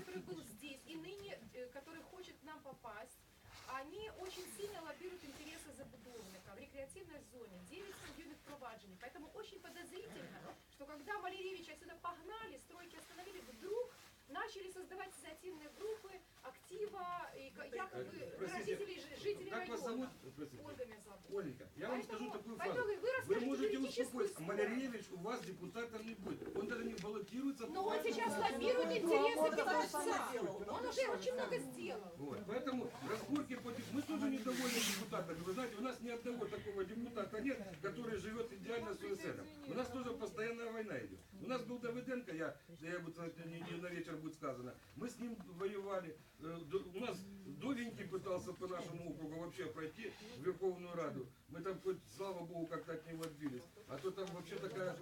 который был здесь и ныне, э, который хочет к нам попасть, они очень сильно лоббируют интересы забудовника в рекреативной зоне, 9 судебных проваджений. Поэтому очень подозрительно, что когда Маляревич отсюда погнали, стройки остановили, вдруг начали создавать инициативные группы, актива, якобы Э, жи- жителей Как вас зовут? района. Простите. Ольга меня зовут. Оленька, я вам Поэтому- скажу такую поэтому фразу. вы Вы расскажите можете юридическую успокоиться, сторону. Маляревич у вас депутатом не будет. Он даже не баллотируется. Но он сейчас лоббирует интересы он это Петровца. сам сделал. Он уже очень много сделал. Вот. Поэтому разборки против... Мы тоже недовольны депутатами. Вы знаете, у нас ни одного такого депутата нет, который живет идеально с УСН. У нас тоже постоянная война идет. У нас был Давыденко, я, я буду сказать, не, не на вечер будет сказано. Мы с ним воевали. Э, У нас Довенький пытался по нашему округу вообще пройти в Верховную Раду. Мы там хоть, слава богу, как-то от него отбились. А то там вообще такая,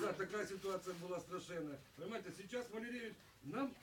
да, такая ситуация была страшенная. Понимаете, сейчас Валерьевич нам,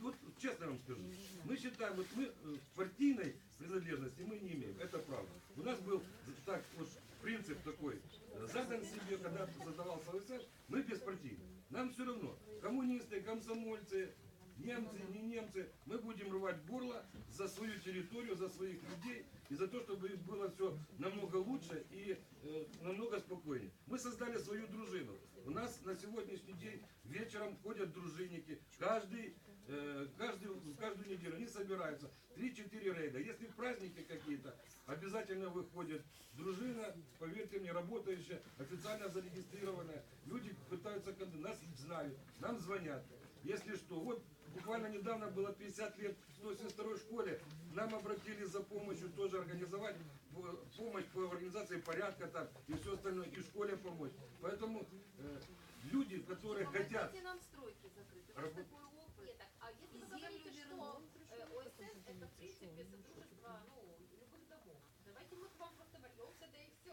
вот честно вам скажу, мы считаем, вот мы э, партийной принадлежности мы не имеем, это правда. У нас был так вот принцип такой, э, задан себе, когда создавался ОСН, мы беспартийны. Нам все равно, коммунисты, комсомольцы, немцы, не немцы, мы будем рвать горло за свою территорию, за своих людей и за то, чтобы было все намного лучше и э, намного спокойнее. Мы создали свою дружину. У нас на сегодняшний день вечером ходят дружинники. Каждый, э, каждый, каждую неделю они собираются. 3-4 рейда. Если праздники какие-то, обязательно выходит дружина, поверьте мне, работающая, официально зарегистрированная. Люди пытаются, нас знают, нам звонят. Если что, вот буквально недавно было 50 лет в 172 школе, нам обратились за помощью тоже организовать по- помощь по организации порядка там и все остальное, и школе помочь. Поэтому э, люди, которые хотят Помогите нам стройки закрыть. У нас Работ- такой опыт. Нет, так, а если вы говорите, что э, ОСН это в принципе содружество ну, любых домов, давайте мы к вам просто вольемся, да и все.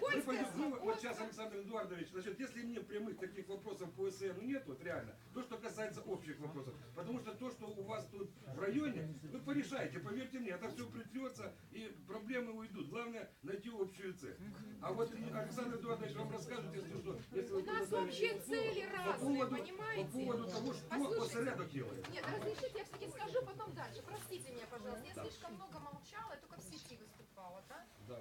Будет пойдем, ну, вот сейчас, Александр Эдуардович, значит, если мне прямых таких вопросов по СН нет, вот реально, то, что касается общих вопросов, потому что то, что у вас тут в районе, вы порешаете, поверьте мне, это все притрется, и проблемы уйдут. Главное, найти общую цель. А вот Александр Эдуардович вам расскажет, если что, если У нас общие цели по разные, поводу, понимаете? По поводу того, что Послушайте. посорядок делает. Нет, разрешите, я все-таки скажу потом дальше. Простите меня, пожалуйста. Я слишком много молчала, только в сети да? Да.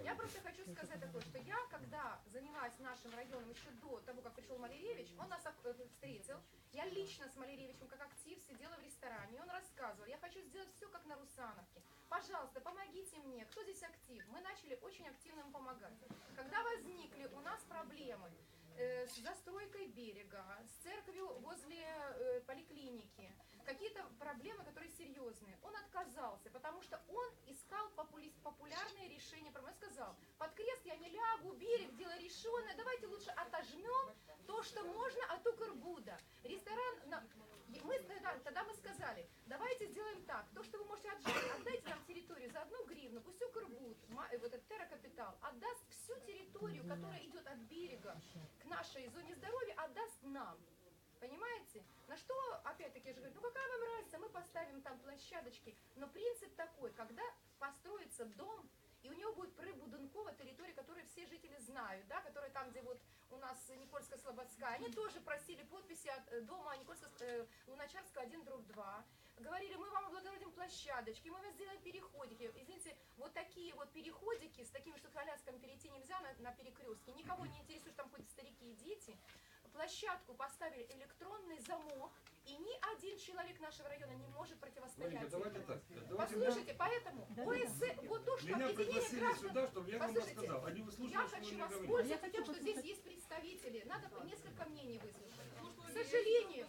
Я просто хочу сказать такое, что я, когда занялась нашим районом еще до того, как пришел Малеревич, он нас э, встретил. Я лично с Малеревичем как актив сидела в ресторане, и он рассказывал, я хочу сделать все как на Русановке. Пожалуйста, помогите мне. Кто здесь актив? Мы начали очень активно ему помогать. Когда возникли у нас проблемы, э, с застройкой берега, с церковью возле э, поликлиники, какие-то проблемы, которые серьезные. Он отказался, потому что он искал попули- популярные решения. Он сказал, под крест я не лягу, берег, дело решенное, давайте лучше отожмем то, что можно от Укрбуда. Ресторан, мы тогда, тогда мы сказали, давайте сделаем так, то, что вы можете отжать, отдайте нам территорию за одну гривну, пусть Укрбуд, ма- э, вот этот терракапитал, отдаст всю территорию, которая идет от берега к нашей зоне здоровья, отдаст нам. Понимаете? На что, опять-таки, я же говорю, ну какая вам разница, мы поставим там площадочки. Но принцип такой, когда построится дом, и у него будет прибудинкова территория, которую все жители знают, да, которая там, где вот у нас Никольская Слободская, они тоже просили подписи от э, дома Никольского, э, Луначарского 1 дробь 2. Говорили, мы вам облагородим площадочки, мы вам сделаем переходики. Извините, вот такие вот переходики с такими, что колясками перейти нельзя на, на перекрестке. Никого не интересует, что там ходят старики и дети. Площадку поставили электронный замок, и ни один человек нашего района не может противостоять. Маринка, давайте так. Давайте Послушайте, поэтому ОС, вот то, что Меня объединение пригласили граждан... сюда, чтобы я вам Послушайте, рассказал. Они выслушали, я хочу воспользоваться тем, что здесь есть представители. Надо несколько мнений выслушать. К сожалению,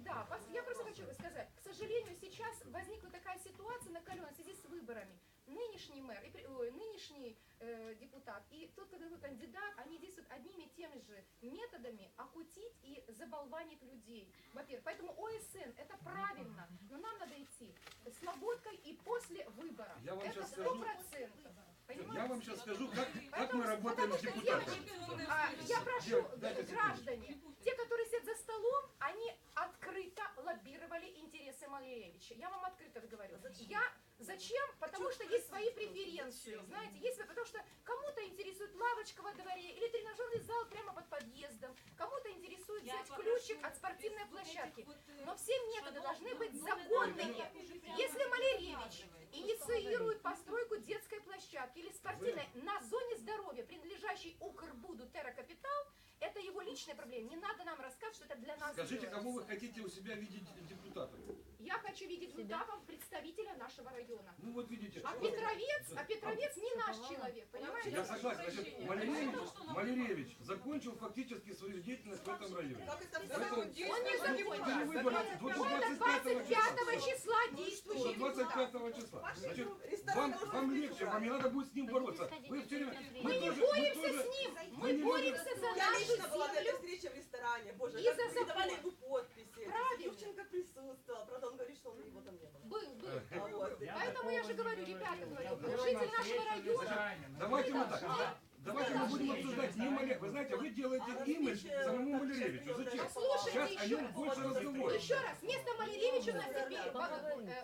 да, я просто хочу сказать, к сожалению, сейчас возникла такая ситуация накаленная в связи с выборами. Нынешний мэр, и, ой, нынешний э, депутат и тот, который кандидат, они действуют одними и теми же методами окутить и заболванить людей. Во-первых, поэтому ОСН это правильно, но нам надо идти с Слободкой и после выборов. Я вам это сто процентов. Понимаете? Я вам сейчас скажу, как, как Поэтому- мы работаем с депутатами. девочки, а, я прошу, Дев- дайте секунду. граждане, те, которые сидят за столом, они открыто лоббировали интересы Малевича. Я вам открыто говорю. Я зачем? Потому что есть свои преференции. Знаете, есть свои- потому что кому-то интересует лавочка во дворе или тренажерный зал прямо под подъездом, кому-то интересует Я взять ключик от спортивной площадки. Но все методы должны быть законными. Если Малеревич инициирует постройку детской площадки или спортивной на зоне здоровья, принадлежащей Укрбуду Терракапитал, это его личная проблема. Не надо нам рассказывать, что это для нас Скажите, делается. кому вы хотите у себя видеть депутатов? Я хочу видеть в Лутавом представителя нашего района. Ну вот видите. А Петровец, а Петровец не наш человек, понимаете? Я согласен. Значит, Малеревич, Малеревич закончил фактически свою деятельность в этом районе. Поэтому Он не закончил. вот до Он до 25 25 числа. До действующий депутат. 25 числа. Значит, вам, вам легче, вам не надо будет с ним бороться. Вы все время... Мы не тоже- мы боремся тоже- с ним, мы боремся за Я нашу лично была на этой землю. встрече в ресторане. Боже, И как за мы давали закон. ему подписи. Правильно. Юрченко присутствовал. Правда, он говорит, что он его там не было. Был, был. А вот. Поэтому я же говорю, ребята, говорю, жители нашего района, Давайте мы так. Давайте мы будем обсуждать не Мале. Вы знаете, вы делаете имидж самому Малеревичу. Зачем? Сейчас о еще нем раз. больше разговоров. Еще раз, вместо Малеревича у нас теперь э,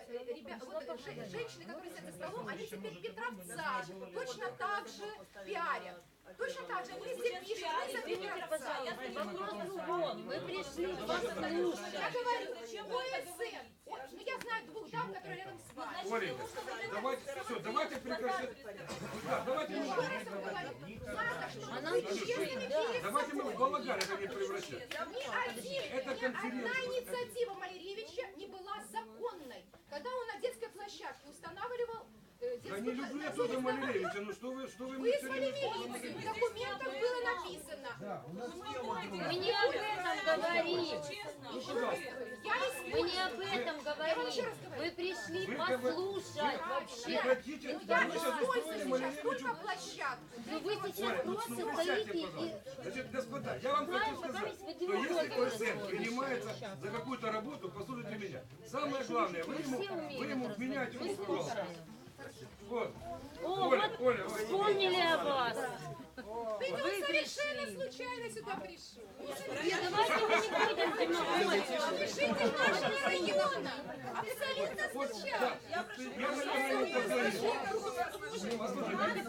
э, ребя- вот, э, же- женщины, которые сидят за столом, они теперь Петровца точно так же пиарят. Точно так же, мы все пишем, мы за Петровца. Вопрос другом. Мы пришли Я послушать. говорю, ОСН, О, ну я знаю двух дам, которые рядом с вами. Оленька, давайте, все, давайте прекращать. Да, давайте Еще мы, раз вам говорю, надо, чтобы Она честными перед давайте мы в собой. балаган это не превращать. Ни один, Это ни одна конференция. инициатива Малеревича не была законной. Когда он на детской площадке устанавливал Да не люблю я здоровья, Малеревича, ну что вы, что вы мне все Вызвали время... милицию, в документах было написано. Мы не об этом говорим. Ну, пожалуйста. Я Мы не об этом говорим. Вы пришли Вы как бы- послушать вообще. Прекратите, да, Я мы не сейчас использую устроили сейчас Малеревичу... только площадку. Но вы сейчас Оля, ну, просто ну, вы сядьте, стоите и... пожалуйста. Значит, господа, я вам хочу Знаем, сказать, пока что вы если демагогию ОСН устроили. принимается за какую-то работу, послушайте меня. Самое главное, вы ему, вы ему вменяете Мы руку, пожалуйста. слушаем. Вот. О, Оля, вот вспомнили о вас. Ты Вы совершенно случайно сюда пришел. Давайте мы не будем. Житель нашего района. Абсолютно случайно. я, наверное, не позвонил. Послушайте,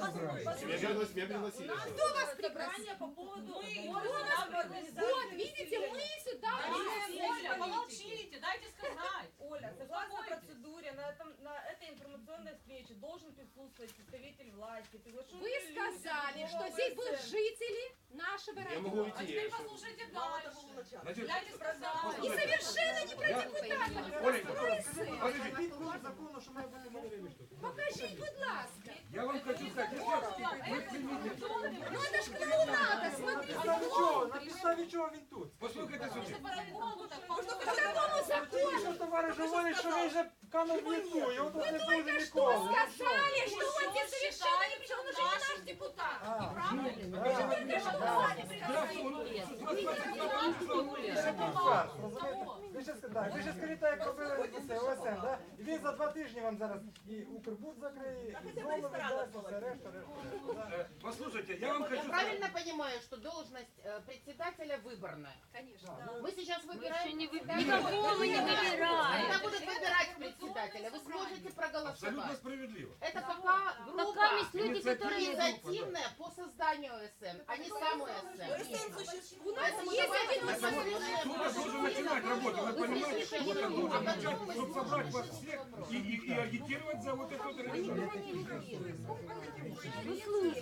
Кто вас пригласил? по поводу Вот, видите, мы сюда. Оля, помолчите, дайте сказать. Оля, согласно процедуре, на, этом, на этой информационной встрече должен присутствовать представитель власти, Вы сказали, что ОСН. здесь будут жители нашего района. А теперь послушайте Мало того, дальше. начало. Значит, Дайте сказать. И послушайте, совершенно не про Я- депутатов. Оленька, ОСН. подождите, Покажіть, будь ласка. я вам хочу сказать, если вы примите, Ну это ж клоунада, смотрите, клоун На підставі чого він тут? послухайте сюди. По закону так По какому закону? Що товариш говорить, що він же канув в літу, його тут не буде Только что ніколи. сказали, что он здесь совершенно ни при чем, он уже не наш депутат. Только что сами предложили. Фарс, розумієте? Ви ще, ск- да, ви ще скажіть так, як робили це ОСН, да? І він за два тижні вам зараз і Укрбуд закриє, і зону віддасть, все решта, решта. Да. Э, Послушайте, я вам хочу Я сказать, правильно понимаю, что должность э, председателя выборная? Конечно. Мы сейчас Мы выбираем еще не председателя. Никакого мы не выбираем. Когда будут выбирать председателя, вы сможете абсолютно проголосовать. справедливо. Это пока группа Пока есть люди, которые... инициативная по созданию ОСН, а не сам ОСН. ОСН существует. У нас Поэтому есть давайте один послушаем. Кто-то должен начинать работу, вы понимаете? Кто-то должен начать, чтобы собрать вас всех и, и, и агитировать за вот эту вот организацию.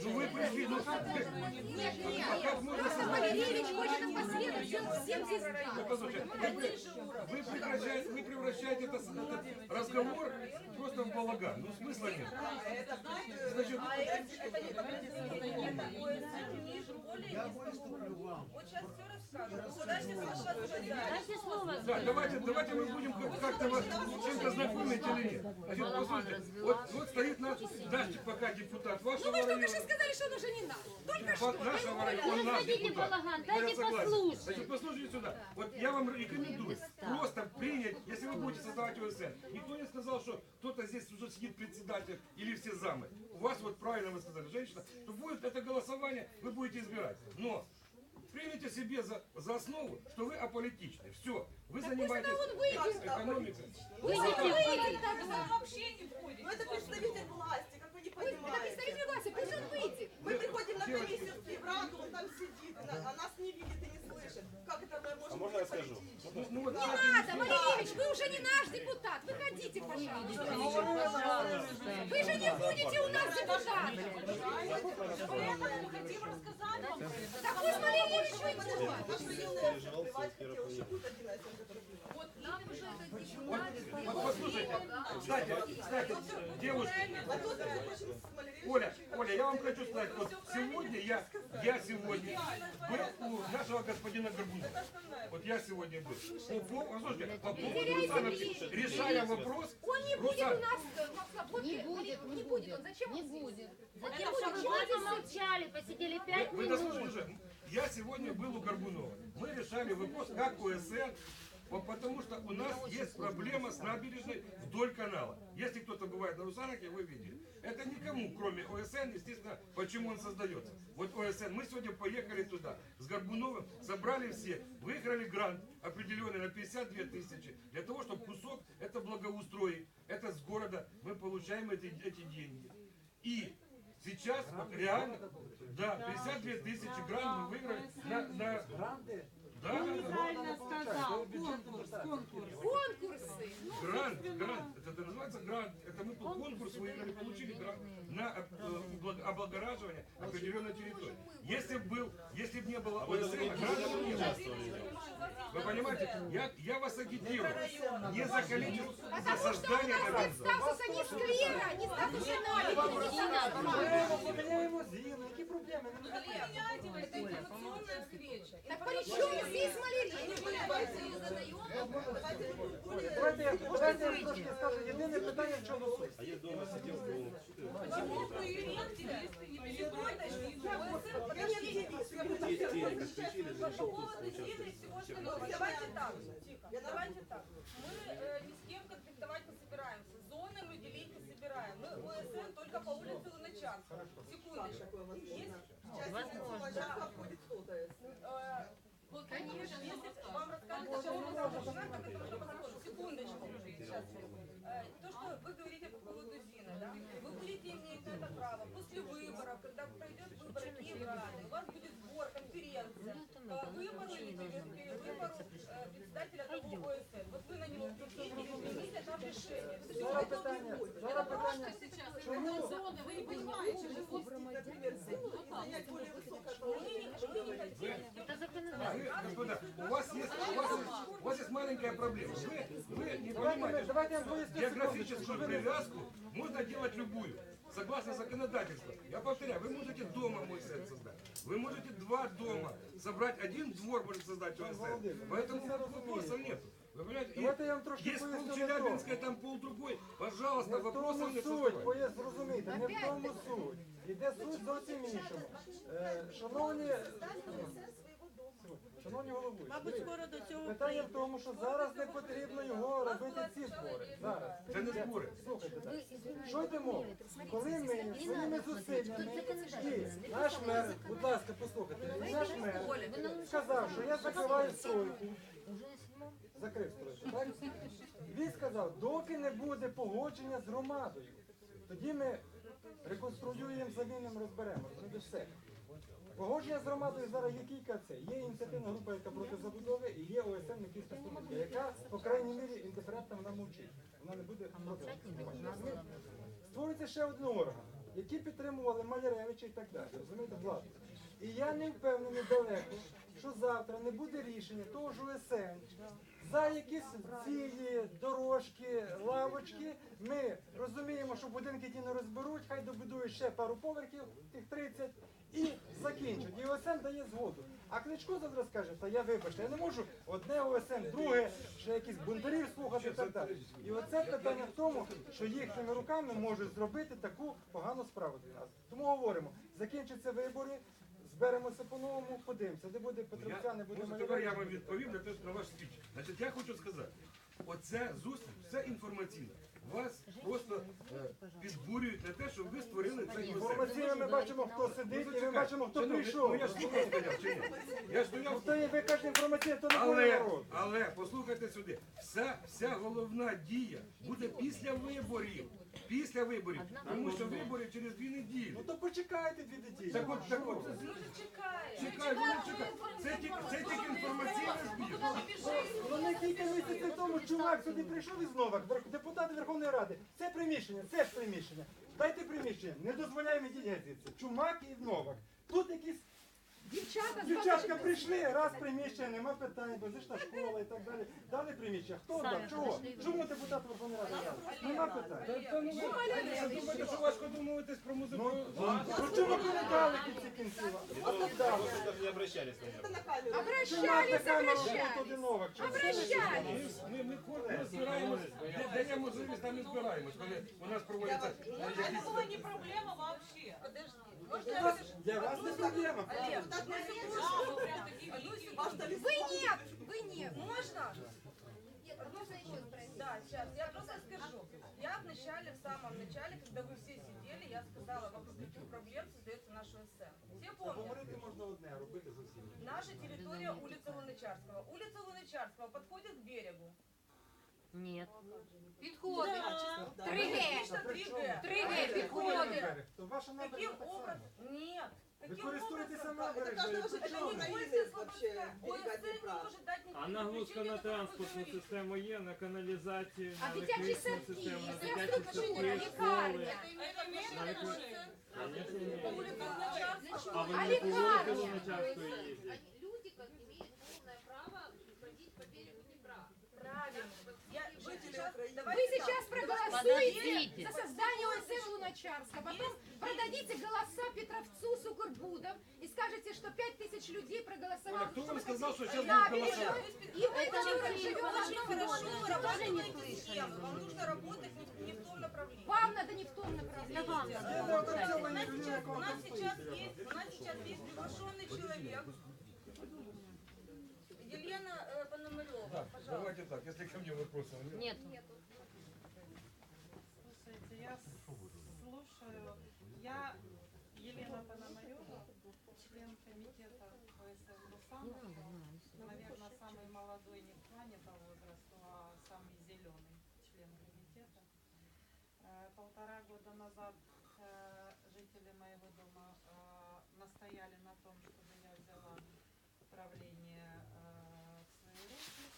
Ну вы пришли, ну как? Нет, нет. Просто? Валерьевич хочет последовать, он всем здесь Ну, вы, прекращаете, вы превращаете это, этот разговор просто в балаган. Ну смысла нет. Значит, это, не ниже, более низкого. Вот сейчас все Дайте слово. да, давайте, давайте мы будем как- как-то вас чем-то знакомить или нет. Значит, послушайте, вот, вот стоит наш, наш пока депутат Ну вашего вы же только района. что сказали, что он уже не наш. Только что. По- нашего района, он наш депутат. балаган, Я дайте согласен. послушать. Значит, послушайте сюда. Вот я вам рекомендую просто принять, если вы будете создавать ОСН. Никто не сказал, что кто-то здесь уже сидит председатель или все замы. У вас вот правильно вы сказали, женщина, что будет это голосование, вы будете избирать. Но примите себе за, за основу, что вы аполитичны. Все. Вы занимаетесь он выйдет. экономикой. Выйдите, выйдите. Вы вообще не входите. Ну это представитель власти, как вы не Это понимаете. представитель власти, пусть он выйдет. Мы приходим на комиссию с Февраку, он там сидит, на- а нас не видит и не слышит. Как это мы можем А можно скажу. Ну, ну вот, Не кстати, надо, Малевич, вы уже не наш депутат. Выходите, пожалуйста. Вы же не будете у нас депутатом. Поэтому мы хотим рассказать вам. Так пусть Малевич уйдет. Переживал все первый Вообще будет один ОСМ, который будет. Вот нам уже это вот, депутат вот послушайте, кстати, кстати, девушки, Оля, Оля, я вам хочу сказать, вот сегодня я, я сегодня был у нашего господина Горбунова. Вот я сегодня был. По, по, послушайте, по поводу Русановки, решая вопрос, Он не будет у нас э, свободе. Не будет, не будет он. Зачем Не он здесь? будет. Затем, чтобы вы помолчали, посидели пять вы минут. дослушайте, я сегодня был у Горбунова. Мы решали вопрос, как вот потому что у нас есть проблема с набережной вдоль канала. Если кто-то бывает на Русановке, вы видели. Это никому, кроме ОСН, естественно, почему он создается. Вот ОСН, мы сегодня поехали туда с Горбуновым, собрали все, выиграли грант определенный на 52 тысячи, для того, чтобы кусок это благоустроить. Это с города мы получаем эти, эти деньги. И сейчас вот реально, да, 52 тысячи грант мы выиграли на, на Гранти? да, да, да. Правильно сказал, конкурс, конкурс. Конкурсы. Грант, грант, это, это называется грант. Это мы по конкурсу выиграли, получили грант на э, облаг- облагораживание определенной территории. Если бы был, если бы не было ОСН, не было. Вы понимаете, я, я вас агитирую. Не за количество, за Потому что у создание нас нет организации. статуса ни сквера, ни статуса набережной. Поміняємо, поміняємо згідно, які проблеми? Ну, Поменяйте вот эта информационная встреча. Так при чем здесь Малерич? Давайте я, давайте я трошки скажу, єдине питання, в чому суть. А я дома сидел, думал, Почему вы активисты не понимаете, что ОСН Я не активист, я буду телек всем отключили, по разрешил тут поводу Зины Всем остального. понятно. Давайте так, тихо, давайте так. Мы э, ни с кем конфликтовать не собираемся. Зоны мы делить не собираем. Мы ОСН только по улице Луначарского. Как Секундочку. Есть Часть Луначарского входит кто-то. Вот, конечно, Если вам рассказывать, что нужно послушать? Секундочку. Сейчас. Э, То, что вы говорите по поводу Зины, да? Вы будете иметь на это право после выборов, когда пройдет выборы Киеврады, у вас будет сбор, конференция по выбору или пере- перевыбору э, председателя того ОСН. Вот вы на него придите и примите там решение. Зараз питання, зараз питання, чому? вы не понимаете, Например, Зину и занять более высокое положение. Это Вы, законодательство. господа, у вас есть, у вас есть, у вас есть маленькая проблема. Вы, вы не понимаете, секундочку, Географическую привязку можно делать любую, согласно законодательству. Я повторяю, вы можете дома мой сайт создать, вы можете два дома собрать, один двор может создать ОСН. Поэтому вопросов нет. Вы понимаете, И Давайте я вам трошки есть поясню пол на то. Челябинска, там пол другой. Пожалуйста, Не в вопросов тому не суть, создавайте. зрозумійте, не в тому суть. Іде суть зовсім іншому. Е, Шановні, шановні головуючі, дивіться, питання в тому, що зараз не потрібно його робити ці збори. Зараз. Це не збори. Слухайте, так. що йде мова? Коли ми своїми зусиллями і наш мер, будь ласка, послухайте, і наш мер сказав, що я закриваю стройку, закрив стройку, так? Він сказав, доки не буде погодження з громадою, тоді ми реконструюємо, замінимо, розберемо. Все. Погодження з громадою зараз є кілька це. Є ініціативна група, яка проти забудови, і є ОСМ Никільська Слободка, яка, по крайній мірі, індиферентна вона мовчить. Вона не буде проти. Створюється ще один орган, які підтримували Маляревича і так далі. Розумієте, владу. І я не впевнений далеко, що завтра не буде рішення того ж ОСН за якісь цілі, дорожки, лавочки. Ми розуміємо, що будинки ті не розберуть, хай добудують ще пару поверхів, тих 30, і закінчать. І ОСН дає згоду. А Кличко завтра скаже, та я вибачте, я не можу одне ОСН, друге, ще якісь бунтарів слухати і так далі. І оце питання в тому, що їхніми руками можуть зробити таку погану справу для нас. Тому говоримо, закінчаться вибори. Зберемося по-новому, подивимося, де буде Петровця, не буде Може, тепер я вам відповім на те, на ваш спіч. Значить, я хочу сказати, оця зустріч, це інформаційна. Вас просто е, підбурюють на те, щоб ви створили цей Інформаційно ми бачимо, хто сидить, і ми бачимо, хто Шановні, прийшов. Ну я ж слухав стояв чи ні? Я ж стояв. Хто є, ви кажете інформаційно, то не буде Але, народ. але послухайте сюди, вся, вся головна дія буде після виборів. Після виборів. Тому що вибори через дві неділі. Ну то почекайте дві неділі. Так от, так от, Чекаємо. чекай, вони чекають. Це тільки, це тільки інформаційний збір. кілька місяців тому чувак сюди прийшов із Новак, вер- депутат Верховної Ради. Це приміщення, це ж приміщення. Дайте приміщення, не дозволяємо дітей звідси. Чумак і Новак. Тут якісь Дівчата, дівчатка прийшли, раз приміщення, нема питань, безпечна школа і так далі. Дали приміщення. Хто дав? Чого? Чому депутат Верховної Ради дав? Нема питань. Та, та, ну, ви, ви думаєте, що важко домовитись про музику? Ну, ну чому ви не дали кінці кінців? А тут дали. Просто так не обращались, наверное. Чумак Обращались, на камеру, обращались. тут один Новак. Чому? Обращались. Ми, ми, ми, ми збираємось, де, де є можливість, там і збираємось. Коли у нас проводяться е, Это якісь... была не проблема вообще. Подожди. Для Можно я вас- скажу? Для вас не проблема. Олег, Да, мы прям такие великие. Вы нет, вы нет. Можно? Да, сейчас. Я просто скажу. Я в начале, в самом начале, когда вы все сидели, я сказала, вокруг каких проблем создается наш ОСМ. Все помнят? Говорити можна одне, а робити зовсім. інше. Наша территория улица Луначарского. Улица Луначарского подходит к берегу. Нет. 3G підходить. То ваша Каким набережна так образом? само. Нет. Ви Каким користуєтеся образом? набережною. каждого же при Это чому? не человека пользуется есть вообще ОСМ берегать не Днепра. может дать А нагрузка на транспортну систему є, на каналізацію, А на дитячі електричну садки, систему, на дитячі інфраструктура, садки, лікарня. школи. Это именно Конечно, ні. Улица Луначарского. А ви А не по вулиці лікарня? Луначарської їздите? Они, люди Вы сейчас, Украины. Вы давайте так. сейчас проголосуете за создание ОСМ Луначарска, потом продадите голоса Петровцу Сукурбудов и скажете, что 5000 людей проголосовало. Оля, кто вам сказал, что сейчас Да, будут голосовать? И мы Это живем в одном хорошо, вы работаете с тем. Вам нужно работать не в том направлении. Вам надо не в том направлении. Вам неопрацьовані У нас сейчас, на у нас кого сейчас есть, приглашенный человек. Елена э, Пономарева. Давайте так, если ко мне вопросов нет. Нет. Слушайте, я слушаю. Я Елена Пономарева, член комитета ОСМ Русановка. Наверное, самый молодой не в плане по возрасту, а самый зеленый член комитета. Э, Полтора года назад э, жители моего дома э, настояли на том, чтобы я взяла управление э, в свои руки.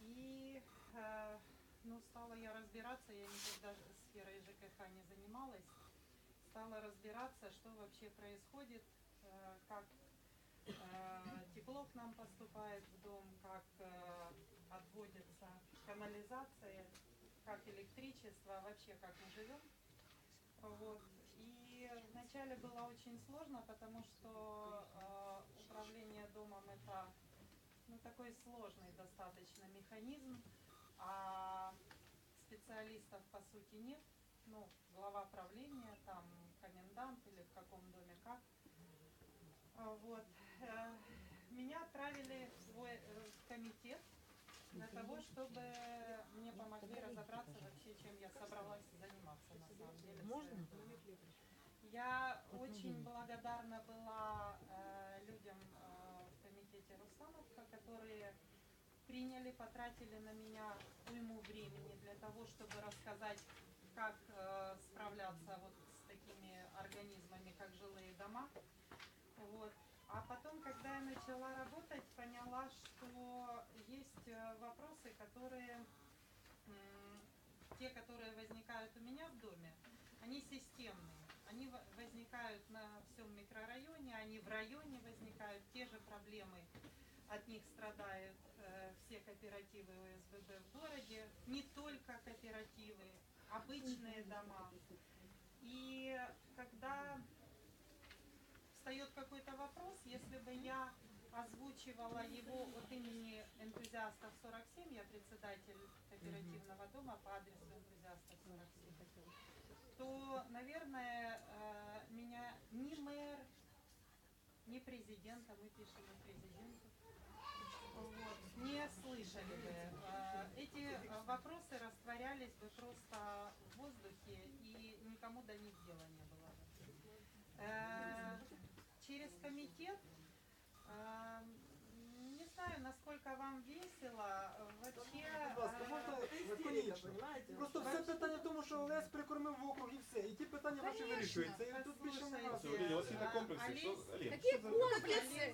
И э, ну, стала я разбираться, я никогда сферой ЖКХ не занималась, стала разбираться, что вообще происходит, э, как э, тепло к нам поступает в дом, как э, отводится канализация, как электричество, вообще как мы живем. Вот. И вначале было очень сложно, потому что управление домом это ну, такой сложный достаточно механизм, а специалистов по сути нет. Ну, глава правления, там комендант или в каком доме как. А, Вот. Э, Меня отправили в свой э, комитет для того, чтобы мне помогли разобраться вообще, чем я собралась заниматься на самом деле. Можно? Я очень благодарна была э, людям в комитете Русановка, которые приняли, потратили на меня уйму времени для того, чтобы рассказать, как э, справляться вот с такими организмами, как жилые дома. Вот. А потом, когда я начала работать, поняла, что есть э, вопросы, которые, те, которые возникают у меня в доме, они системные. Они во- возникают на всем микрорайоне, они в районе возникают, те же проблемы. От них страдают все кооперативы ОСББ в городе, не только кооперативы, обычные дома. И когда встает какой-то вопрос, если бы я озвучивала его от имени энтузиастов 47, я председатель кооперативного дома по адресу энтузиастов 47, то, наверное, э, меня ни мэр, ни президента, мы пишем президенту, вот, не слышали бы. Э, Эти э, вопросы растворялись бы просто в воздухе, и никому до них дела не было бы. Э, Через комитет, э, не знаю, насколько вам весело, вообще... Будь ласка, э, можна на логічно. понимаете? Просто все питання в тому, що Олесь прикормив в округ і все. І ті питання ваші Конечно. вирішуються. І тут більше немає. Все, Лилия, у вас какие-то комплексы. Что, Олег, Какие что за- комплексы?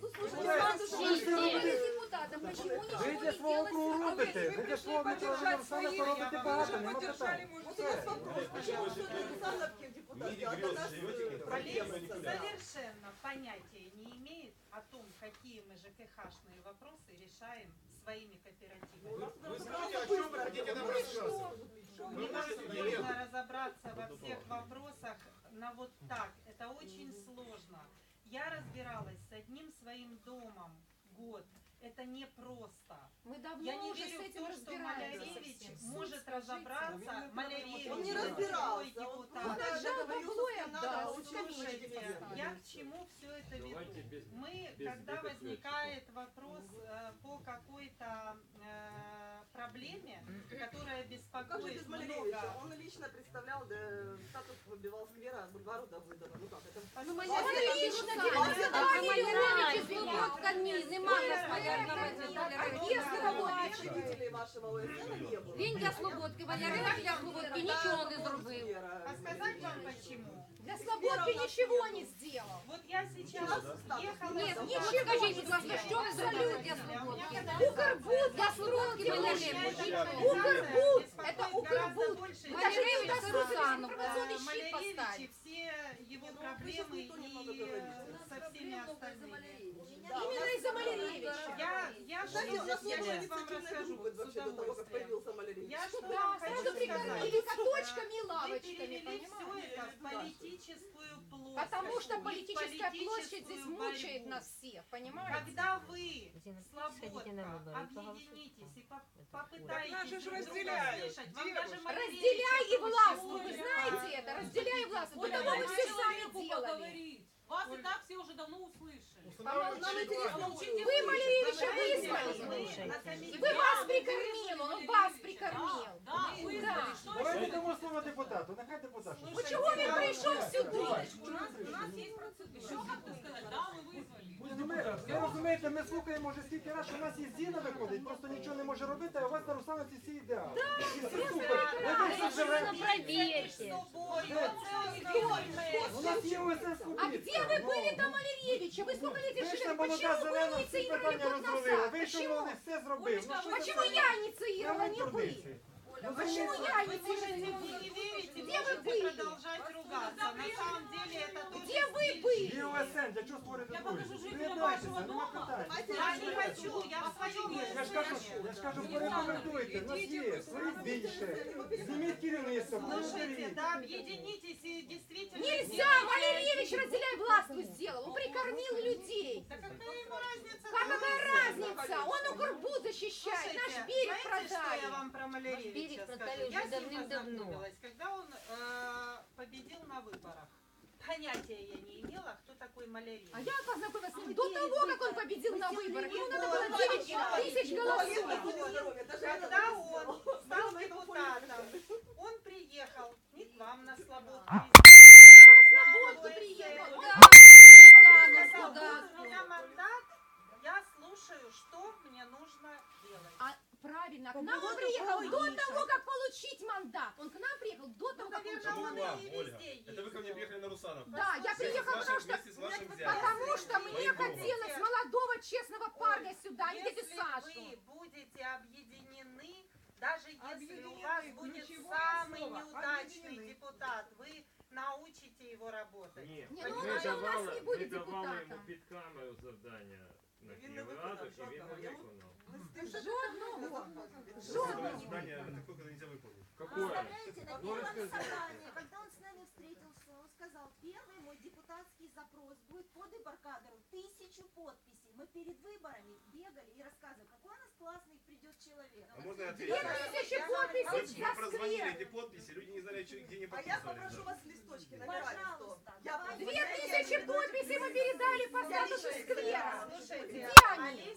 Олесь, депутатам, почему ничего Ви для не свого округу делается? робите. Ви для свого мікрорайону саме поробите багато, нема питань. Вот у нас вопрос, почему все Русановки в депутаты, Мире а до грез нас живете, э, как проблемы Олег, создают. совершенно понятия не имеет о том, какие мы ЖКХшные вопросы решаем своими кооперативами. Вы скажите, о чем вы хотите нам рассказывать? Вы можете Невозможно разобраться во всех вопросах на вот так. Это очень сложно. Я разбиралась с одним своим домом год. Это непросто. Мы давно Я не уже верю с в этим то, что. Маляревич совсем. может Скажите. разобраться. Маляревич Он не разбирался, он депутат. просто с Канадой, отдал. очень Слушайте, я к чему все это Давайте веду? без- Мы, без когда возникает вопрос э, по какой-то э, проблеме, которая Как же беспокоит без Маляревича? много... Он лично представлял да, статус выбивал сквера бульвару Давыдова. Ну как это? Ну, Он лично Он Маляревич, Свободка ні, нема в нас Маляревича. А если представителей вашего ОСН не было? Він для Слободки, Валярина для Слободки нічого не зробив. А сказать вам почему? Для Слободки ничего не сделал. Вот я сейчас ехала... Ні, за нічого, вами. скажіть, будь ласка, що ви зробили для Слободки? Укрбуд Для Слободки Валяревич. Укрбуд, это Укрбуд. Валяревич це Русанов. Информационный щит Маляревич и поставить. все его проблемы и э, со всеми остальными. Именно из-за Маляревича. Я, я, Кстати, у нас не я было сейчас вам инициативной расскажу группы с вообще до того, как удовольствием. появился Маляревич. Я что Да, вам сразу прикормили каточками и Вы лавочками, понимаете? это в политическую плоскость. Потому что политическая площадь здесь мучает нас всех, понимаете? Когда вы, Слободка, объединитесь и по- попытаетесь друг друга услышать, вам даже Разделяй и властвуй, вы знаете это? Разделяй и властвуй. До того мы все сами делали. Вас и так все уже давно услышали. Вы Маляревича вызвали. Вы вас прикормил, он вас прикормил. Да, Да. вызвали. Что Давайте еще? дамо слово депутату. Нехай депутат. щось Ну чего він прийшов сюди? У нас, у нас есть процедура. Еще как сказать? Да, мы вызвали. Ні, ну ми, ви розумієте, ми слухаємо вже скільки разів, що в нас є Зіна виходить, просто нічого не може робити, а у вас на Русановці всі ідеали. І все супер. Ви десь живе. проверьте. У нас є ОСС А где вы были до Маляревича? Вы сколько лет здесь Вийшла живете? молода Почему вы зелена, всі инициировали питання год розвалила. назад? Вийшов Почему? молодий, все зробив. Ну, що це Почему таке? я инициировала, не вы? Традиції. Ну, Почему займіться. я Вы можете инициировала? мне не верить и Где вы можете были? продолжать ругаться. На самом деле это тоже Где вы Є были? ОСН, для чого створити Я друзі? покажу жителям Приєднайтеся, вашого нема дома. питань. Я не хочу, я в своем Я ж кажу, я ж кажу, порекомендуйте, в нас є, створіть більше. Зніміть керівництво, Слушайте, переберіть. да, объединитесь и действительно... Нельзя! Маляревич разделяй властвуй сделал. Он прикормил людей. Да какая ему Укрбуд защищает, наш Слушайте, берег знаете, что я продали. вам про Маляревича берег скажу? продали уже Я с ним познакомилась, когда он э, победил на выборах. Понятия я не имела, кто такой Маляревич. А я познакомилась с ним до того, как он победил на выборах. Ему надо было 9 тысяч голосов. Когда он стал депутатом, он приехал не к вам на Слободку. На Слободку приехал. Да. Сказал, вот у меня мандат, я слушаю, что мне нужно делать. А правильно, к нам он приехал до того, как получить мандат. Он к нам приехал до того, как получить Наверное, он мандат. Вам, и Ольга. везде Это вы ко мне ездил. приехали на Русанов. Да, я Вместе с приехала, вашим- потому что вместе с вашим зятем. Потому что мне Моим другом. хотелось молодого честного парня сюда, не дядю Если Сашу. вы будете объединены, даже если у Объединены, вас будет ключевое самый слово, неудачный объединены. депутат, вы научите его работать. Ні, Ні, так ну, ми он же у нас давали, не буде ми давали йому депутатом. під камеру завдання на Він не Київраду, виконав і він жодного. не Я виконав. Жодного. Задание, задание такое, когда нельзя выполнить. Какое? Представляете, на Ну, первом расскажи. собрании, когда он с нами встретился, он сказал, первый мой депутатский запрос будет по дебаркадеру, тысячу подписей. Мы перед выборами бегали и рассказывали, какой у нас классный придет человек. А можно я Две отвечу? тысячи Вы, подписей за прозвонили эти подписи, люди не знали, что- где не А я подписывались. попрошу вас листочки набирать. Пожалуйста. Две тысячи подписей мы передали по статусу сквера. Где они?